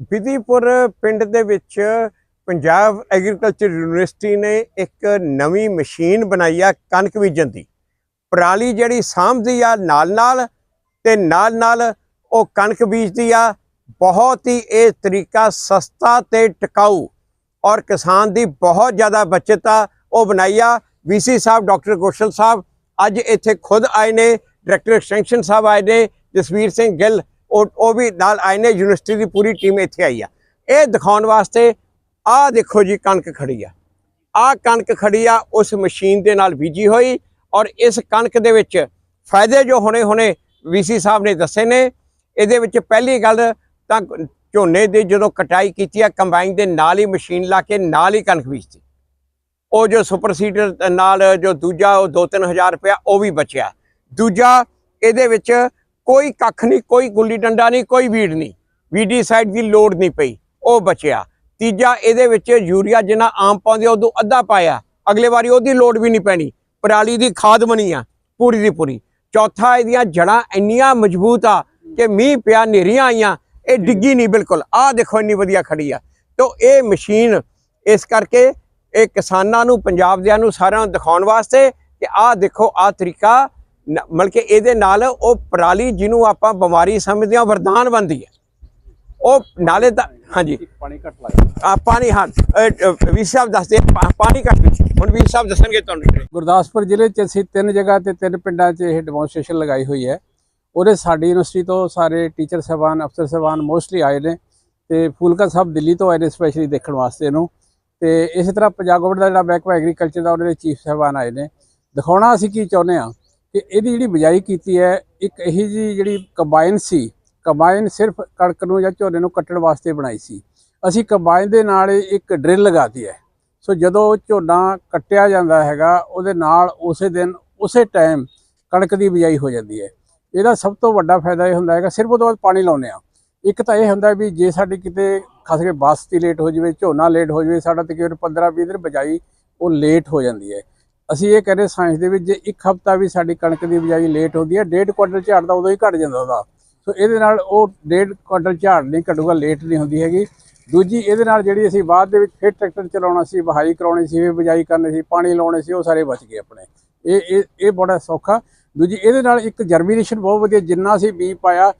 ਵਿਧੀਪੁਰ ਪਿੰਡ ਦੇ ਵਿੱਚ ਪੰਜਾਬ ਐਗਰੀਕਲਚਰ ਯੂਨੀਵਰਸਿਟੀ ਨੇ ਇੱਕ ਨਵੀਂ ਮਸ਼ੀਨ ਬਣਾਈ ਆ ਕਣਕ ਬੀਜਣ ਦੀ। ਪਰਾਲੀ ਜਿਹੜੀ ਸਾਂਭਦੀ ਆ ਨਾਲ ਨਾਲ ਤੇ ਨਾਲ ਨਾਲ ਉਹ ਕਣਕ ਬੀਜਦੀ ਆ। ਬਹੁਤ ਹੀ ਇਹ ਤਰੀਕਾ ਸਸਤਾ ਤੇ ਟਿਕਾਊ ਔਰ ਕਿਸਾਨ ਦੀ ਬਹੁਤ ਜ਼ਿਆਦਾ ਬਚਤ ਆ, ਉਹ ਬਣਾਈ ਆ। ਵੀਸੀ ਸਾਹਿਬ, ਡਾਕਟਰ ਗੋਸ਼ਲ ਸਾਹਿਬ ਅੱਜ ਇੱਥੇ ਖੁਦ ਆਏ ਨੇ, ਡਾਇਰੈਕਟਰ ਐਕਸਟੈਂਸ਼ਨ ਸਾਹਿਬ ਆਏ ਨੇ, ਜਸਵੀਰ ਸਿੰਘ ਗਿੱਲ ਉਹ ਉਹ ਵੀ ਨਾਲ ਆਏ ਨੇ ਯੂਨੀਵਰਸਿਟੀ ਦੀ ਪੂਰੀ ਟੀਮ ਇੱਥੇ ਆਈ ਆ। ਇਹ ਦਿਖਾਉਣ ਵਾਸਤੇ ਆਹ ਦੇਖੋ ਜੀ ਕਣਕ ਖੜੀ ਆ। ਆਹ ਕਣਕ ਖੜੀ ਆ, ਉਸ ਮਸ਼ੀਨ ਦੇ ਨਾਲ ਬੀਜੀ ਹੋਈ ਔਰ ਇਸ ਕਣਕ ਦੇ ਵਿੱਚ ਫਾਇਦੇ ਜੋ ਹੋਣੇ ਹੋਣੇ ਵੀਸੀ ਸਾਹਿਬ ਨੇ ਦੱਸੇ ਨੇ। ਇਹਦੇ ਵਿੱਚ ਪਹਿਲੀ ਗੱਲ ਤਾਂ ਝੋਨੇ ਦੀ ਜਦੋਂ ਕਟਾਈ ਕੀਤੀ ਆ, ਕੰਬਾਈਨ ਦੇ ਨਾਲ ਹੀ ਮਸ਼ੀਨ ਲਾ ਕੇ ਨਾਲ ਹੀ ਕਣਕ ਬੀਜਤੀ। ਉਹ ਜੋ ਸੁਪਰ ਸੀਡਰ ਨਾਲ ਜੋ ਦੂਜਾ ਉਹ 2-3000 ਰੁਪਇਆ ਉਹ ਵੀ ਬਚਿਆ। ਦੂਜਾ ਇਹਦੇ ਵਿੱਚ ਕੋਈ ਕੱਖ ਨਹੀਂ, ਕੋਈ ਗੁੱਲੀ ਡੰਡਾ ਨਹੀਂ, ਕੋਈ ਵੀੜ ਨਹੀਂ। ਵੀਡੀ ਸਾਈਡ ਦੀ ਲੋੜ ਨਹੀਂ ਪਈ, ਉਹ ਬਚਿਆ। ਤੀਜਾ, ਇਹਦੇ ਵਿੱਚ ਯੂਰੀਆ ਜਿੰਨਾ ਆਮ ਪਾਉਂਦੇ ਉਦੋਂ ਅੱਧਾ ਪਾਇਆ। ਅਗਲੇ ਵਾਰੀ ਉਹਦੀ ਲੋੜ ਵੀ ਨਹੀਂ ਪੈਣੀ। ਪਰਾਲੀ ਦੀ ਖਾਦ ਬਣੀ ਆ, ਪੂਰੀ ਦੀ ਪੂਰੀ। ਚੌਥਾ, ਇਹਦੀਆਂ ਜੜਾਂ ਇੰਨੀਆਂ ਮਜ਼ਬੂਤ ਆ ਕਿ ਮੀਂਹ ਪਿਆ ਨੇਰੀਆਂ ਆਈਆਂ, ਇਹ ਡਿੱਗੀ ਨਹੀਂ ਬਿਲਕੁਲ। ਆਹ ਦੇਖੋ, ਇੰਨੀ ਵਧੀਆ ਖੜੀ ਆ। ਤੋਂ, ਇਹ ਮਸ਼ੀਨ, ਇਸ ਕਰਕੇ ਇਹ ਕਿਸਾਨਾਂ ਨੂੰ, ਪੰਜਾਬ ਦਿਆਂ ਨੂੰ ਸਾਰਿਆਂ ਨੂੰ ਦਿਖਾਉਣ ਵਾਸਤੇ ਕਿ ਆਹ ਦੇਖੋ, ਆਹ ਤਰੀਕਾ ਮਤਲਬ ਕਿ ਇਹਦੇ ਨਾਲ ਉਹ ਪਰਾਲੀ ਜਿਹਨੂੰ ਆਪਾਂ ਬਿਮਾਰੀ ਸਮਝਦੇ ਹਾਂ ਵਰਦਾਨ ਬਣਦੀ ਹੈ। ਉਹ ਨਾਲੇ ਤਾਂ ਹਾਂਜੀ। ਪਾਣੀ ਘੱਟ ਲੱਗਦਾ ਆ ਪਾਣੀ ਹਾਂ। ਵੀ ਸਾਹਿਬ ਦੱਸਦੇ ਪਾ- ਪਾਣੀ ਘੱਟ ਵਿੱਚ। ਹੁਣ ਵੀ ਸਾਹਿਬ ਦੱਸਣਗੇ ਤੁਹਾਨੂੰ ਗੁਰਦਾਸਪੁਰ ਜ਼ਿਲ੍ਹੇ 'ਚ ਅਸੀਂ ਤਿੰਨ ਜਗ੍ਹਾ ਤੇ ਤਿੰਨ ਪਿੰਡਾਂ 'ਚ ਇਹ ਡੈਮੋਨਸਟ੍ਰੇਸ਼ਨ ਲਗਾਈ ਹੋਈ ਹੈ। ਉਹਦੇ ਸਾਡੀ ਯੂਨੀਵਰਸਿਟੀ ਤੋਂ ਸਾਰੇ ਟੀਚਰ ਸਾਹਿਬਾਨ ਅਫਸਰ ਸਾਹਿਬਾਨ ਮੋਸਟਲੀ ਆਏ ਨੇ ਤੇ ਫੂਲਕਾ ਸਾਹਿਬ ਦਿੱਲੀ ਤੋਂ ਆਏ ਨੇ ਸਪੈਸ਼ਲੀ ਦੇਖਣ ਵਾਸਤੇ ਇਹਨੂੰ। ਤੇ ਇਸੇ ਤਰ੍ਹਾਂ ਪੰਜਾਬ ਗਵਰਨਮੈਂਟ ਦਾ ਜਿਹੜਾ ਮਹਿਕਮਾ ਐਗਰੀਕਲਚਰ ਦਾ ਉਹਦੇ ਚੀਫ ਸਾਹਿਬਾਨ ਆਏ ਨੇ। ਦਿਖਾਉਣਾ ਅਸੀਂ ਕੀ ਚਾਹੁੰਦੇ ਆ ਕਿ ਇਹਦੀ ਜਿਹੜੀ ਬਿਜਾਈ ਕੀਤੀ ਹੈ, ਇੱਕ ਇਹੀ ਜੀ ਜਿਹੜੀ ਕੰਬਾਈਨ ਸੀ ਕੰਬਾਈਨ ਸਿਰਫ ਕਣਕ ਨੂੰ ਜਾਂ ਝੋਨੇ ਨੂੰ ਕੱਟਣ ਵਾਸਤੇ ਬਣਾਈ ਸੀ। ਅਸੀਂ ਕੰਬਾਈਨ ਦੇ ਨਾਲ ਇੱਕ ਡਰਿਲ ਲਗਾਤੀ ਹੈ। ਸੋ ਜਦੋਂ ਝੋਨਾ ਕੱਟਿਆ ਜਾਂਦਾ ਹੈਗਾ, ਉਹਦੇ ਨਾਲ ਉਸੇ ਦਿਨ, ਉਸੇ ਟਾਈਮ ਕਣਕ ਦੀ ਬਿਜਾਈ ਹੋ ਜਾਂਦੀ ਹੈ। ਇਹਦਾ ਸਭ ਤੋਂ ਵੱਡਾ ਫਾਇਦਾ ਇਹ ਹੁੰਦਾ ਹੈਗਾ, ਸਿਰਫ ਉਹਦੇ ਬਾਅਦ ਪਾਣੀ ਲਾਉਂਦੇ ਆ ਇੱਕ ਤਾਂ ਇਹ ਹੁੰਦਾ ਵੀ ਜੇ ਸਾਡੀ ਕਿਤੇ ਖਾਸ ਕਰਕੇ ਬਾਸਤੀ ਲੇਟ ਹੋ ਜਾਵੇ, ਝੋਨਾ ਲੇਟ ਹੋ ਜਾਵੇ, ਸਾਡਾ ਤਕਰੀਬਨ 15-20 ਦਿਨ ਬਿਜਾਈ ਉਹ ਲੇਟ ਹੋ ਜਾਂਦੀ ਹੈ। ਅਸੀਂ ਇਹ ਕਹਿੰਦੇ ਸਾਇੰਸ ਦੇ ਵਿੱਚ ਜੇ ਇੱਕ ਹਫਤਾ ਵੀ ਸਾਡੀ ਕਣਕ ਦੀ ਬਿਜਾਈ ਲੇਟ ਹੁੰਦੀ ਹੈ, ਡੇਢ ਕੁਇੰਟਲ ਝਾੜ ਦਾ ਉਦੋਂ ਹੀ ਘਟ ਜਾਂਦਾ ਉਹਦਾ ਸੋ ਇਹਦੇ ਨਾਲ ਉਹ ਡੇਢ ਕੁਇੰਟਲ ਝਾੜ ਨਹੀਂ ਘਟੂਗਾ ਲੇਟ ਨਹੀਂ ਹੁੰਦੀ ਹੈਗੀ। ਦੂਜੀ, ਇਹਦੇ ਨਾਲ ਜਿਹੜੀ ਅਸੀਂ ਬਾਅਦ ਦੇ ਵਿੱਚ ਫਿਰ ਟਰੈਕਟਰ ਚਲਾਉਣਾ ਸੀ, ਵਹਾਈ ਕਰਾਉਣੀ ਸੀ ਬਿਜਾਈ ਕਰਨੀ ਸੀ, ਪਾਣੀ ਲਾਉਣੇ ਸੀ, ਉਹ ਸਾਰੇ ਬਚ ਗਏ ਆਪਣੇ। ਇਹ ਇਹ ਇਹ ਬੜਾ ਸੌਖਾ। ਦੂਜੀ, ਇਹਦੇ ਨਾਲ ਇੱਕ ਜਰਮੀਨੇਸ਼ਨ ਬਹੁਤ ਵਧੀਆ, ਜਿੰਨਾ ਅਸੀਂ ਬੀ ਪਾਇਆ,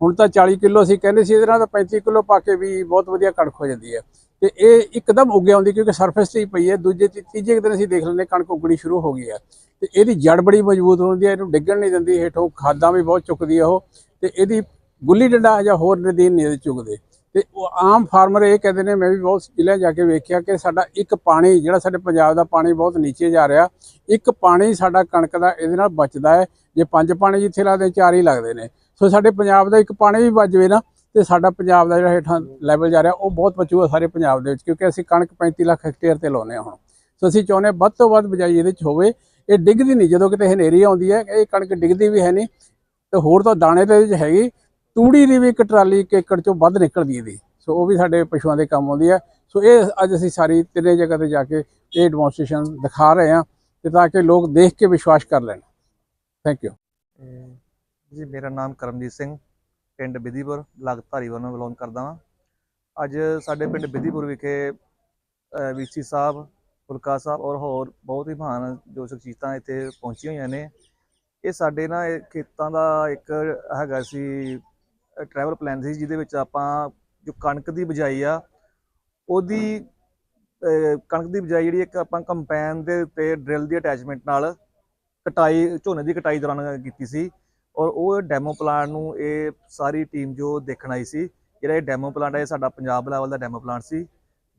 ਹੁਣ ਤਾਂ 40 ਕਿਲੋ ਅਸੀਂ ਕਹਿੰਦੇ ਸੀ, ਇਹਦੇ ਨਾਲ ਤਾਂ 35 ਕਿਲੋ ਪਾ ਕੇ ਵੀ ਬਹੁਤ ਵਧੀਆ ਕਣਕ ਹੋ ਜਾਂਦੀ ਹੈ। ਤੇ ਇਹ ਇੱਕਦਮ ਉੱਗ ਆਉਂਦੀ ਕਿਉਂਕਿ ਸਰਫੇਸ ਤੇ ਹੀ ਪਈ ਹੈ, ਦੂਜੇ ਤੀ- ਤੀਜੇ ਕੁ ਦਿਨ ਅਸੀਂ ਦੇਖ ਲੈਂਦੇ ਕਣਕ ਉੱਗਣੀ ਸ਼ੁਰੂ ਹੋ ਗਈ ਹੈ। ਤੇ ਇਹਦੀ ਜੜ ਬੜੀ ਮਜ਼ਬੂਤ ਹੁੰਦੀ ਹੈ, ਇਹਨੂੰ ਡਿੱਗਣ ਨਹੀਂ ਦਿੰਦੀ, ਹੇਠੋਂ ਖਾਦਾਂ ਵੀ ਬਹੁਤ ਚੁੱਕਦੀ ਹੈ ਉਹ। ਤੇ ਇਹਦੀ ਗੁੱਲੀ ਡੰਡਾ ਜਾਂ ਹੋਰ ਨਦੀਨ ਨਹੀਂ ਇਹਦੇ ਚੁੱਕਦੇ। ਤੇ ਉਹ ਆਮ ਫਾਰਮਰ ਇਹ ਕਹਿੰਦੇ ਨੇ, ਮੈਂ ਵੀ ਬਹੁਤ ਜ਼ਿਲ੍ਹਿਆਂ ਜਾ ਕੇ ਵੇਖਿਆ ਕਿ ਸਾਡਾ ਇੱਕ ਪਾਣੀ, ਜਿਹੜਾ ਸਾਡੇ ਪੰਜਾਬ ਦਾ ਪਾਣੀ ਬਹੁਤ ਨੀਚੇ ਜਾ ਰਿਹਾ, ਇੱਕ ਪਾਣੀ ਸਾਡਾ ਕਣਕ ਦਾ ਇਹਦੇ ਨਾਲ ਬਚਦਾ ਹੈ। ਜੇ ਪੰਜ ਪਾਣੀ ਜਿੱਥੇ ਲੱਗਦੇ, ਚਾਰ ਹੀ ਲੱਗਦੇ ਨੇ। ਸੋ ਸਾਡੇ ਪੰਜਾਬ ਦਾ ਇੱਕ ਪਾਣੀ ਵੀ ਬਚ ਜਾਵੇ ਨਾ ਤੇ ਸਾਡਾ ਪੰਜਾਬ ਦਾ ਜਿਹੜਾ ਹੇਠਾਂ ਲੈਵਲ ਜਾ ਰਿਹਾ, ਉਹ ਬਹੁਤ ਬਚੂਗਾ ਸਾਰੇ ਪੰਜਾਬ ਦੇ ਵਿੱਚ, ਕਿਉਂਕਿ ਅਸੀਂ ਕਣਕ 35 ਲੱਖ ਹੈਕਟੇਅਰ ਤੇ ਲਾਉਂਦੇ ਹਾਂ ਹੁਣ। ਸੋ ਅਸੀਂ ਚਾਹੁੰਦੇ ਹਾਂ ਵੱਧ ਤੋਂ ਵੱਧ ਬਿਜਾਈ ਇਹਦੇ 'ਚ ਹੋਵੇ। ਇਹ ਡਿੱਗਦੀ ਨਹੀਂ, ਜਦੋਂ ਕਿਤੇ ਹਨੇਰੀ ਆਉਂਦੀ ਹੈ, ਇਹ ਕਣਕ ਡਿੱਗਦੀ ਵੀ ਹੈ ਨਹੀਂ, ਤੇ ਹੋਰ ਤਾਂ ਦਾਣੇ ਦੇ ਵਿੱਚ ਹੈਗੀ ਤੂੜੀ ਦੀ ਵੀ ਇੱਕ ਟਰਾਲੀ ਇੱਕ ਏਕੜ 'ਚੋਂ ਵੱਧ ਨਿਕਲਦੀ ਇਹਦੀ। ਸੋ ਉਹ ਵੀ ਸਾਡੇ ਪਸ਼ੂਆਂ ਦੇ ਕੰਮ ਆਉਂਦੀ ਹੈ। ਸੋ ਇਹ ਅੱਜ ਅਸੀਂ ਸਾਰੀ ਤਿੰਨੇ ਜਗ੍ਹਾ ਤੇ ਜਾ ਕੇ ਇਹ ਡੈਮੋਨਸਟ੍ਰੇਸ਼ਨ ਦਿਖਾ ਰਹੇ ਹਾਂ, ਤੇ ਤਾਂ ਕਿ ਲੋਕ ਦੇਖ ਕੇ ਵਿਸ਼ਵਾਸ ਕਰ ਲੈਣ। ਥੈਂਕ ਯੂ ਜੀ, ਮੇਰਾ ਨਾਮ ਕਰਮਜੀਤ ਸਿੰਘ। ਪਿੰਡ ਬਿਧੀਪੁਰ ਬਲਾਕ ਧਾਰੀਵਾਲ ਨੂੰ ਬਿਲੋਂਗ ਕਰਦਾ ਹਾਂ ਅੱਜ ਸਾਡੇ ਪਿੰਡ ਬਿਧੀਪੁਰ ਵਿਖੇ ਵੀਸੀ ਸਾਹਿਬ, ਫੁਲਕਾ ਸਾਹਿਬ ਔਰ ਹੋਰ ਬਹੁਤ ਹੀ ਮਹਾਨ ਜੋ ਸ਼ਖਸੀਅਤਾਂ ਇੱਥੇ ਪਹੁੰਚੀਆਂ ਹੋਈਆਂ ਨੇ। ਇਹ ਸਾਡੇ ਨਾ, ਇਹ ਖੇਤਾਂ ਦਾ ਇੱਕ ਹੈਗਾ ਸੀ ਟਰੈਵਲ ਪਲਾਨ ਸੀ, ਜਿਹਦੇ ਵਿੱਚ ਆਪਾਂ ਜੋ ਕਣਕ ਦੀ ਬਿਜਾਈ ਆ, ਉਹਦੀ ਕਣਕ ਦੀ ਬਿਜਾਈ ਜਿਹੜੀ ਇੱਕ ਆਪਾਂ ਕੰਪੈਨ ਦੇ ਉੱਤੇ ਡਰਿਲ ਦੀ ਅਟੈਚਮੈਂਟ ਨਾਲ ਕਟਾਈ, ਝੋਨੇ ਦੀ ਕਟਾਈ ਦੌਰਾਨ ਕੀਤੀ ਸੀ। ਔਰ ਉਹ ਡੈਮੋ ਪਲਾਂਟ ਨੂੰ ਇਹ ਸਾਰੀ ਟੀਮ ਜੋ ਦੇਖਣ ਆਈ ਸੀ, ਜਿਹੜਾ ਇਹ ਡੈਮੋ ਪਲਾਂਟ ਹੈ, ਇਹ ਸਾਡਾ ਪੰਜਾਬ ਲੈਵਲ ਦਾ ਡੈਮੋ ਪਲਾਂਟ ਸੀ,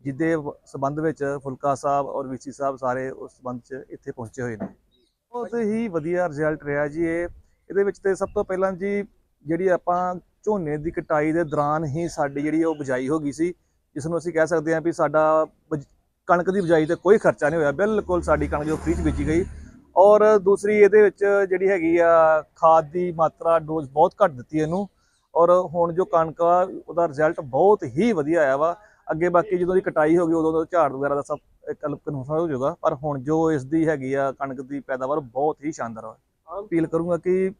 ਜਿਹਦੇ ਵ- ਸੰਬੰਧ ਵਿੱਚ ਫੁਲਕਾ ਸਾਹਿਬ ਔਰ ਵੀਸੀ ਸਾਹਿਬ ਸਾਰੇ ਉਸ ਸੰਬੰਧ 'ਚ ਇੱਥੇ ਪਹੁੰਚੇ ਹੋਏ ਨੇ। ਬਹੁਤ ਹੀ ਵਧੀਆ ਰਿਜ਼ਲਟ ਰਿਹਾ ਜੀ ਇਹ। ਇਹਦੇ ਵਿੱਚ ਤੇ ਸਭ ਤੋਂ ਪਹਿਲਾਂ ਜੀ ਜਿਹੜੀ ਆਪਾਂ ਝੋਨੇ ਦੀ ਕਟਾਈ ਦੇ ਦੌਰਾਨ ਹੀ ਸਾਡੀ ਜਿਹੜੀ ਉਹ ਬਿਜਾਈ ਹੋ ਗਈ ਸੀ, ਜਿਸ ਨੂੰ ਅਸੀਂ ਕਹਿ ਸਕਦੇ ਹਾਂ ਵੀ ਸਾਡਾ ਬਜ- ਕਣਕ ਦੀ ਬਿਜਾਈ ਤੇ ਕੋਈ ਖਰਚਾ ਨਹੀਂ ਹੋਇਆ। ਬਿਲਕੁਲ ਸਾਡੀ ਕਣਕ ਜੋ ਫ੍ਰੀ 'ਚ ਵੇਚੀ ਗਈ ਔਰ ਦੂਸਰੀ ਇਹਦੇ ਵਿੱਚ ਜਿਹੜੀ ਹੈਗੀ ਆ, ਖਾਦ ਦੀ ਮਾਤਰਾ ਡੋਜ਼ ਬਹੁਤ ਘੱਟ ਦਿੱਤੀ ਇਹਨੂੰ। ਔਰ ਹੁਣ ਜੋ ਕਣਕ ਆ, ਉਹਦਾ ਰਿਜ਼ਲਟ ਬਹੁਤ ਹੀ ਵਧੀਆ ਆਇਆ ਵਾ। ਅੱਗੇ ਬਾਕੀ ਜਦੋਂ ਦੀ ਕਟਾਈ ਹੋ ਗਈ, ਉਦੋਂ ਦਾ ਝਾੜ ਵਗੈਰਾ ਦਾ ਸਭ ਕਲਪ ਕਨਫਰਮ ਹੋ ਜਾਊਗਾ। ਪਰ ਹੁਣ ਜੋ ਇਸ ਦੀ ਹੈਗੀ ਆ, ਕਣਕ ਦੀ ਪੈਦਾਵਾਰ ਬਹੁਤ ਹੀ ਸ਼ਾਨਦਾਰ ਆ। ਅਪੀਲ ਕਰੂੰਗਾ ਕਿ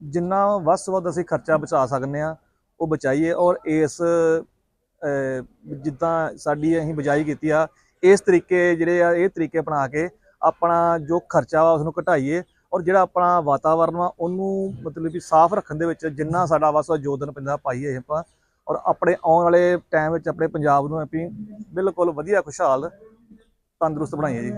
ਜਿੰਨਾ ਵੱਧ ਤੋਂ ਵੱਧ ਅਸੀਂ ਖਰਚਾ ਬਚਾ ਸਕਨੇ ਆ, ਉਹ ਬਚਾਈਏ। ਔਰ ਇਸ ਜਿੱਦਾਂ ਸਾਡੀ ਅਸੀਂ ਬਜਾਈ ਕੀਤੀ ਆ, ਇਸ ਤਰੀਕੇ ਜਿਹੜੇ ਆ, ਇਹ ਤਰੀਕੇ ਅਪਣਾ ਕੇ ਆਪਣਾ ਜੋ ਖਰਚਾ ਵਾ ਉਸ ਨੂੰ ਘਟਾਈਏ ਔਰ ਜਿਹੜਾ ਆਪਣਾ ਵਾਤਾਵਰਨ ਵਾ ਉਹਨੂੰ ਮਤਲਬ ਕਿ ਸਾਫ਼ ਰੱਖਣ ਦੇ ਵਿੱਚ ਜਿੰਨਾ ਸਾਡਾ ਵਸ ਯੋਗਦਾਨ ਪੈਂਦਾ ਪਾਈਏ ਆਪਾਂ ਔਰ ਆਪਣੇ ਆਉਣ ਵਾਲੇ ਟਾਈਮ ਵਿੱਚ ਆਪਣੇ ਪੰਜਾਬ ਨੂੰ ਅਸੀਂ ਬਿਲਕੁਲ ਵਧੀਆ ਖੁਸ਼ਹਾਲ ਤੰਦਰੁਸਤ ਬਣਾਈਏ ਜੀ।